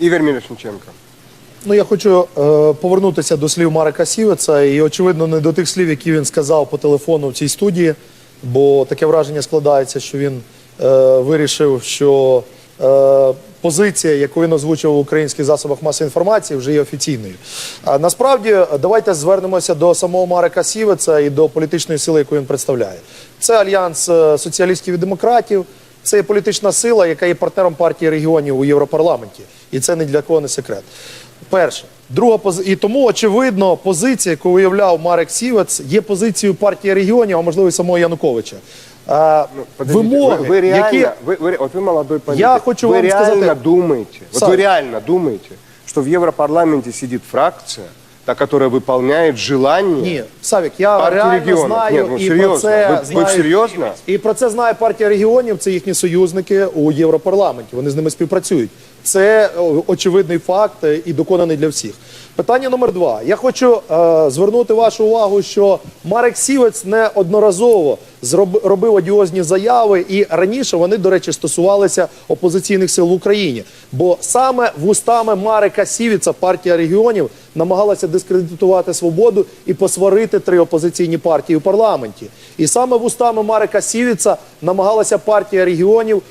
Ігор Мірошниченко. Ну, я хочу е, повернутися до слів Марика Сівеца, і очевидно, не до тих слів, які він сказав по телефону в цій студії, бо таке враження складається, що він е, вирішив, що е, позиція, яку він озвучив в українських засобах масової інформації, вже є офіційною. А насправді, давайте звернемося до самого Марика Сівеца і до політичної сили, яку він представляє. Це альянс е, соціалістів і демократів. Це є політична сила, яка є партнером партії регіонів у Європарламенті, і це ні для кого не секрет. Перше, друга пози... і тому очевидно, позиція, яку виявляв Марек Сівець, є позицією партії регіонів, а можливо і самого Януковича. А, Подождите, вимоги, вы, вы реально, які вы, вы- вот вы молодой политик, Я хочу вы вам реально сказать- думаете, вот Саш. вы реально думаете, что в Европарламенте сидит фракция, та, которая выполняет желание ні, Савік, я партии реально регионов? знаю Нет, ну і про серьезно, це вы, вы знаю. серьезно? І про це знає партія регіонів. Це їхні союзники у Європарламенті. Вони з ними співпрацюють. Це о, очевидний факт е, і доконаний для всіх. Питання номер два. Я хочу е, звернути вашу увагу, що Марек Сівець неодноразово зроб, робив одіозні заяви, і раніше вони, до речі, стосувалися опозиційних сил в Україні. Бо саме вустами Марека Сівіца партія регіонів намагалася дискредитувати свободу і посварити три опозиційні партії у парламенті. І саме вустами Марика Сівіца намагалася партія регіонів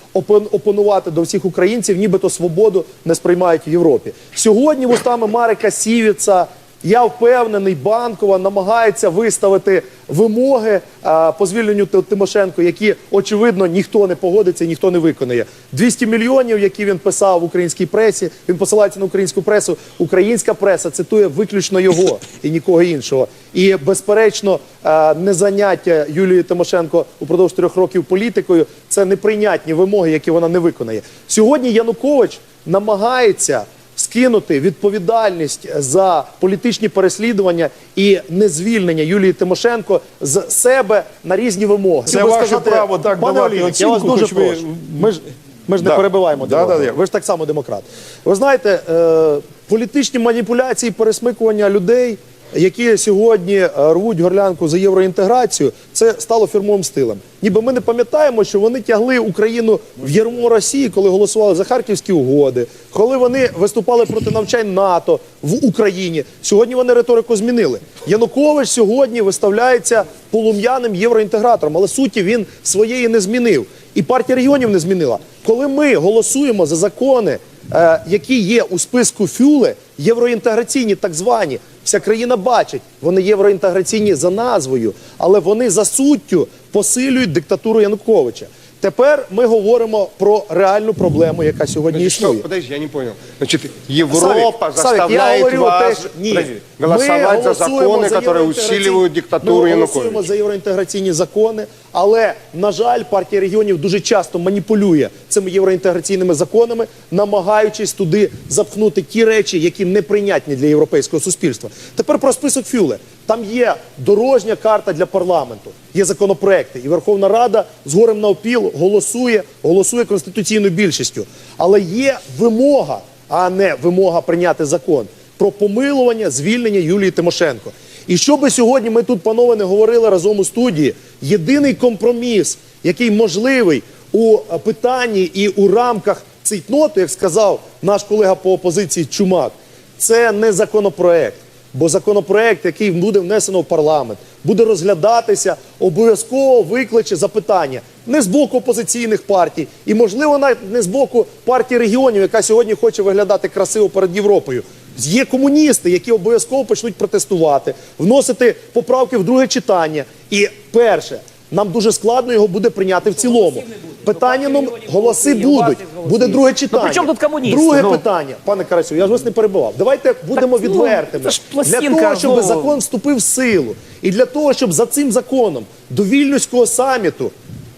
опонувати до всіх українців, нібито свободу не сприймають в Європі. Сьогодні вустами Марика Сівіца. Я впевнений, банкова намагається виставити вимоги а, по звільненню Тимошенко, які очевидно ніхто не погодиться, ніхто не виконає. 200 мільйонів, які він писав в українській пресі. Він посилається на українську пресу. Українська преса цитує виключно його і нікого іншого. І безперечно, а, незаняття Юлії Тимошенко упродовж трьох років політикою це неприйнятні вимоги, які вона не виконає. Сьогодні Янукович намагається скинути відповідальність за політичні переслідування і незвільнення Юлії Тимошенко з себе на різні вимоги. Це ваше сказати, право так пане давати оцінку, я вас дуже хоч ви- прошу. Ми ж ми ж не Да. перебиваємо Да, да. Ви ж так само демократ. Ви знаєте, е, політичні маніпуляції, пересмикування людей, які сьогодні е, рвуть горлянку за євроінтеграцію, це стало фірмовим стилем. Ніби ми не пам'ятаємо, що вони тягли Україну в ярмо Росії, коли голосували за харківські угоди, коли вони виступали проти навчань НАТО в Україні. Сьогодні вони риторику змінили. Янукович сьогодні виставляється полум'яним євроінтегратором, але суті він своєї не змінив. І партія регіонів не змінила. Коли ми голосуємо за закони, е, які є у списку фюле, євроінтеграційні, так звані, вся країна бачить, вони євроінтеграційні за назвою, але вони за суттю посилюють диктатуру Януковича. Тепер ми говоримо про реальну проблему, яка сьогодні Значит, існує. подожди, я не понял. Значит, Европа Савик, Савик, я заставляет говорю вас те, що- ні. голосовать за голосуємо законы, за которые євроінтеграційні- диктатуру Ми Януковича. голосуємо за євроінтеграційні закони, але на жаль, партія регіонів дуже часто маніпулює цими євроінтеграційними законами, намагаючись туди запхнути ті речі, які неприйнятні для європейського суспільства. Тепер про список Фюле. Там є дорожня карта для парламенту, є законопроекти, і Верховна Рада з горем на опіл голосує, голосує конституційною більшістю. Але є вимога, а не вимога прийняти закон про помилування звільнення Юлії Тимошенко. І що би сьогодні ми тут, панове, не говорили разом у студії, єдиний компроміс, який можливий у питанні і у рамках цейтноту, як сказав наш колега по опозиції Чумак, це не законопроект. Бо законопроект, який буде внесено в парламент, буде розглядатися, обов'язково викличе запитання не з боку опозиційних партій, і можливо навіть не з боку партії регіонів, яка сьогодні хоче виглядати красиво перед Європою. Є комуністи, які обов'язково почнуть протестувати, вносити поправки в друге читання. І перше, нам дуже складно його буде прийняти в цілому. Питання нам голоси будуть. Буде друге читання. при чому тут комуністи? Друге Ну. питання, пане Карасю, я ж вас не перебивав. Давайте будемо ну, відвертими. це ж Для того, щоб знову. закон вступив в силу, і для того, щоб за цим законом до вільнюського саміту,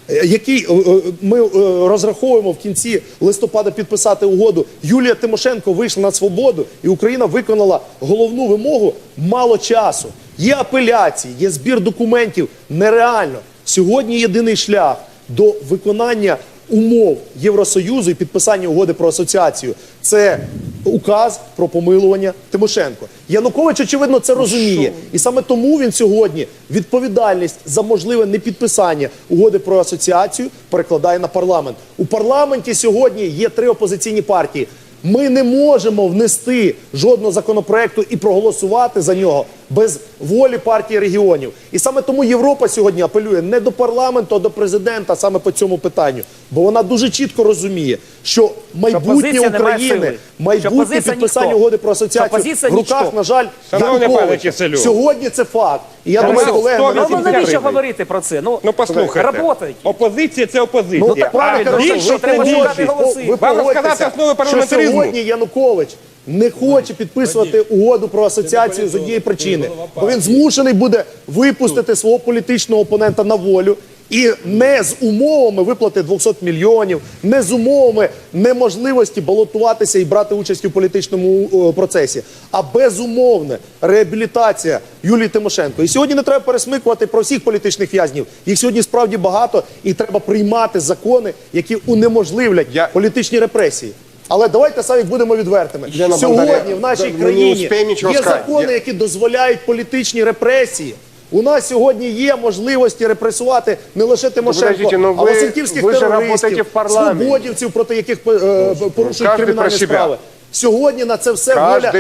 е, який е, е, ми розраховуємо в кінці листопада підписати угоду, Юлія Тимошенко вийшла на свободу, і Україна виконала головну вимогу мало часу. Є апеляції, є збір документів. Нереально. Сьогодні єдиний шлях до виконання умов Євросоюзу і підписання угоди про асоціацію це указ про помилування Тимошенко. Янукович, очевидно, це розуміє. І саме тому він сьогодні відповідальність за можливе непідписання угоди про асоціацію перекладає на парламент. У парламенті сьогодні є три опозиційні партії. Ми не можемо внести жодного законопроекту і проголосувати за нього без волі партії регіонів. І саме тому Європа сьогодні апелює не до парламенту, а до президента саме по цьому питанню. Бо вона дуже чітко розуміє, що майбутнє має України. Що майбутнє підписання ніхто. угоди про асоціацію в руках, ніхто. на жаль, Януковича. Сьогодні це факт. І я думаю, колеги, Ну, ну навіщо говорити про це? Ну, Ну послухайте, Работайте. опозиція це опозиція. Ну, так правильно, а що- більше що треба це шукати більше. голоси. Вам розказати основи що сьогодні Янукович не хоче підписувати угоду про асоціацію з однієї причини, бо він змушений буде випустити свого політичного опонента на волю. І не з умовами виплати 200 мільйонів, не з умовами неможливості балотуватися і брати участь у політичному е, процесі, а безумовне реабілітація Юлії Тимошенко. І сьогодні не треба пересмикувати про всіх політичних в'язнів. Їх сьогодні справді багато, і треба приймати закони, які унеможливлять Я- політичні репресії. Але давайте самі будемо відвертими. Сьогодні в нашій країні є закони, які дозволяють політичні репресії. У нас сьогодні є можливості репресувати не лише Тимошенко, ну а васильківських терористів, свободівців, проти яких е, порушують кримінальні справи. Сьогодні на це все воля.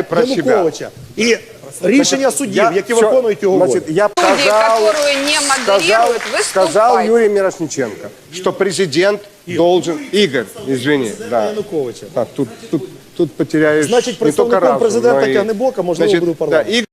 Януковича. І рішення суддів, які виконують його волю. я Люди, сказал, сказал. Юрий Мирошниченко, что президент должен... Игорь, извини, да. Януковича. Так, тут, тут, тут потеряешь Значит, не только представником разум, президента и- Тягнебока, можливо, Значит, буду в парламенте. да,